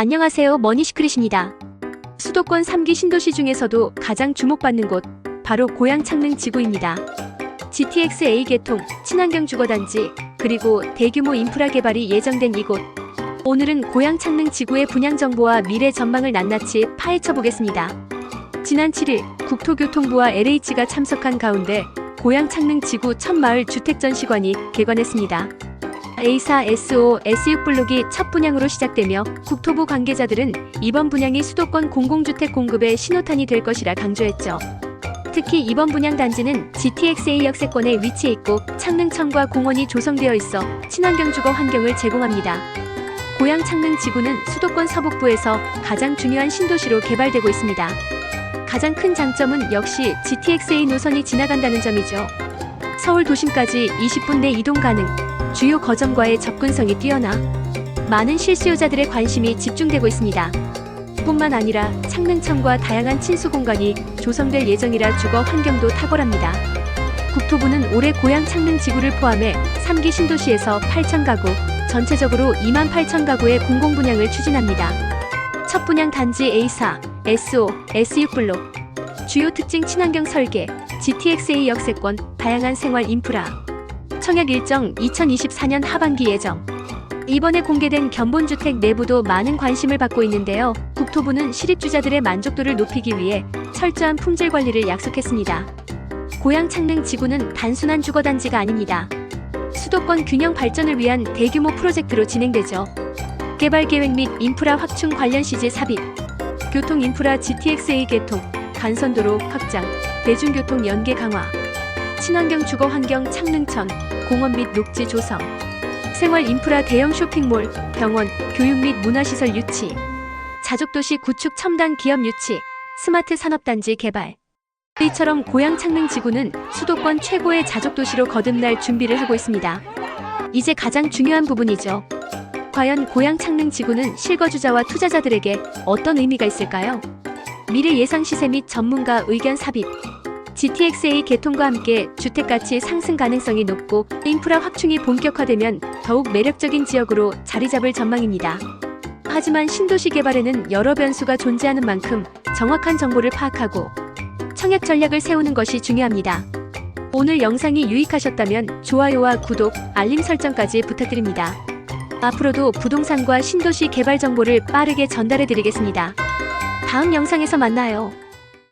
안녕하세요. 머니시크릿입니다. 수도권 3기 신도시 중에서도 가장 주목받는 곳, 바로 고양 창릉 지구입니다. GTX A 계통, 친환경 주거단지, 그리고 대규모 인프라 개발이 예정된 이곳. 오늘은 고양 창릉 지구의 분양 정보와 미래 전망을 낱낱이 파헤쳐 보겠습니다. 지난 7일 국토교통부와 LH가 참석한 가운데 고양 창릉 지구 첫 마을 주택 전시관이 개관했습니다. A4, S5, S6 블록이 첫 분양으로 시작되며 국토부 관계자들은 이번 분양이 수도권 공공주택 공급의 신호탄이 될 것이라 강조했죠. 특히 이번 분양 단지는 GTX-A 역세권에 위치해 있고 창릉천과 공원이 조성되어 있어 친환경 주거 환경을 제공합니다. 고양 창릉 지구는 수도권 서북부에서 가장 중요한 신도시로 개발되고 있습니다. 가장 큰 장점은 역시 GTX-A 노선이 지나간다는 점이죠. 서울 도심까지 20분 내 이동 가능, 주요 거점과의 접근성이 뛰어나 많은 실수요자들의 관심이 집중되고 있습니다. 뿐만 아니라 창릉천과 다양한 친수 공간이 조성될 예정이라 주거 환경도 탁월합니다. 국토부는 올해 고양 창릉 지구를 포함해 3기 신도시에서 8천 가구, 전체적으로 2만 8천 가구의 공공 분양을 추진합니다. 첫 분양 단지 A4, S5, S6 블록, 주요 특징 친환경 설계, GTX-A 역세권, 다양한 생활 인프라, 청약 일정 2024년 하반기 예정. 이번에 공개된 견본주택 내부도 많은 관심을 받고 있는데요. 국토부는 실입주자들의 만족도를 높이기 위해 철저한 품질 관리를 약속했습니다. 고양 창릉 지구는 단순한 주거단지가 아닙니다. 수도권 균형 발전을 위한 대규모 프로젝트로 진행되죠. 개발 계획 및 인프라 확충 관련 시제 삽입, 교통 인프라 GTX-A 개통, 간선도로 확장, 대중교통 연계 강화, 친환경 주거 환경 창릉천, 공원 및 녹지 조성, 생활 인프라 대형 쇼핑몰, 병원, 교육 및 문화시설 유치, 자족도시 구축 첨단 기업 유치, 스마트 산업단지 개발. 이처럼 고양 창릉 지구는 수도권 최고의 자족도시로 거듭날 준비를 하고 있습니다. 이제 가장 중요한 부분이죠. 과연 고양 창릉 지구는 실거주자와 투자자들에게 어떤 의미가 있을까요? 미래 예상 시세 및 전문가 의견 삽입. GTX-A 개통과 함께 주택 가치 상승 가능성이 높고 인프라 확충이 본격화되면 더욱 매력적인 지역으로 자리 잡을 전망입니다. 하지만 신도시 개발에는 여러 변수가 존재하는 만큼 정확한 정보를 파악하고 청약 전략을 세우는 것이 중요합니다. 오늘 영상이 유익하셨다면 좋아요와 구독, 알림 설정까지 부탁드립니다. 앞으로도 부동산과 신도시 개발 정보를 빠르게 전달해 드리겠습니다. 다음 영상에서 만나요.